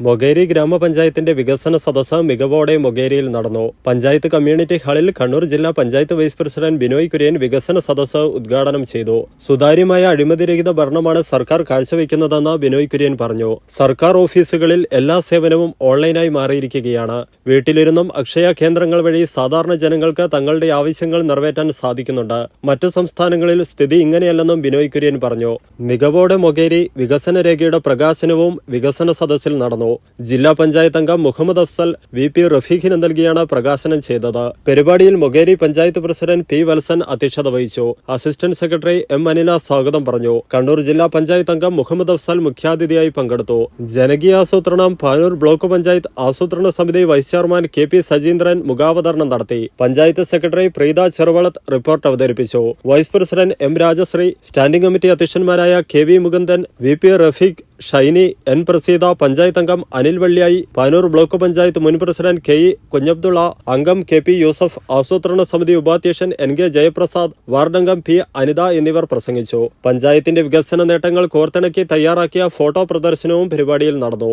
മൊകേരി ഗ്രാമപഞ്ചായത്തിന്റെ വികസന സദസ്സ് മികവോടെ മൊകേരിയിൽ നടന്നു. പഞ്ചായത്ത് കമ്മ്യൂണിറ്റി ഹാളിൽ കണ്ണൂർ ജില്ലാ പഞ്ചായത്ത് വൈസ് പ്രസിഡന്റ് ബിനോയ് കുര്യൻ വികസന സദസ്സ് ഉദ്ഘാടനം ചെയ്തു. സുതാര്യമായ അഴിമതിരഹിത ഭരണമാണ് സർക്കാർ കാഴ്ചവെക്കുന്നതെന്ന് ബിനോയ് കുര്യൻ പറഞ്ഞു. സർക്കാർ ഓഫീസുകളിൽ എല്ലാ സേവനവും ഓൺലൈനായി മാറിയിരിക്കുകയാണ്. വീട്ടിലിരുന്നും അക്ഷയ കേന്ദ്രങ്ങൾ വഴി സാധാരണ ജനങ്ങൾക്ക് തങ്ങളുടെ ആവശ്യങ്ങൾ നിറവേറ്റാൻ സാധിക്കുന്നുണ്ട്. മറ്റു സംസ്ഥാനങ്ങളിൽ സ്ഥിതി ഇങ്ങനെയല്ലെന്നും ബിനോയ് കുര്യൻ പറഞ്ഞു. മികവോടെ മൊകേരി വികസന രേഖയുടെ പ്രകാശനവും വികസന സദസ്സിൽ നടന്നു. ജില്ലാ പഞ്ചായത്ത് അംഗം മുഹമ്മദ് അഫ്സൽ വി പി റഫീഖിന് നൽകിയാണ് പ്രകാശനം ചെയ്തത്. പരിപാടിയിൽ മൊകേരി പഞ്ചായത്ത് പ്രസിഡന്റ് പി വത്സൻ അധ്യക്ഷത വഹിച്ചു. അസിസ്റ്റന്റ് സെക്രട്ടറി എം അനില സ്വാഗതം പറഞ്ഞു. കണ്ണൂർ ജില്ലാ പഞ്ചായത്ത് അംഗം മുഹമ്മദ് അഫ്സൽ മുഖ്യാതിഥിയായി പങ്കെടുത്തു. ജനകീയ ആസൂത്രണം പാനൂർ ബ്ലോക്ക് പഞ്ചായത്ത് ആസൂത്രണ സമിതി vice chairman K P Sajeendran മുഖാവതരണം നടത്തി. പഞ്ചായത്ത് സെക്രട്ടറി പ്രീത ചെറുവളത്ത് റിപ്പോർട്ട് അവതരിപ്പിച്ചു. Vice president M Rajasree standing committee അധ്യക്ഷന്മാരായ K V Mukundan V P Rafeeq Shiny N Praseetha panchayat അംഗം അനിൽ വെള്ളിയായി പാനൂർ ബ്ലോക്ക് പഞ്ചായത്ത് മുൻ പ്രസിഡന്റ് കെ ഇ കുഞ്ഞബ്ദുള്ള അംഗം കെ പി യൂസഫ് ആസൂത്രണ സമിതി ഉപാധ്യക്ഷൻ എൻ കെ ജയപ്രസാദ് അംഗം പി അനിത എന്നിവർ പ്രസംഗിച്ചു. പഞ്ചായത്തിന്റെ വികസന നേട്ടങ്ങൾ കോർത്തിണക്കി തയ്യാറാക്കിയ ഫോട്ടോ പ്രദർശനവും പരിപാടിയിൽ നടന്നു.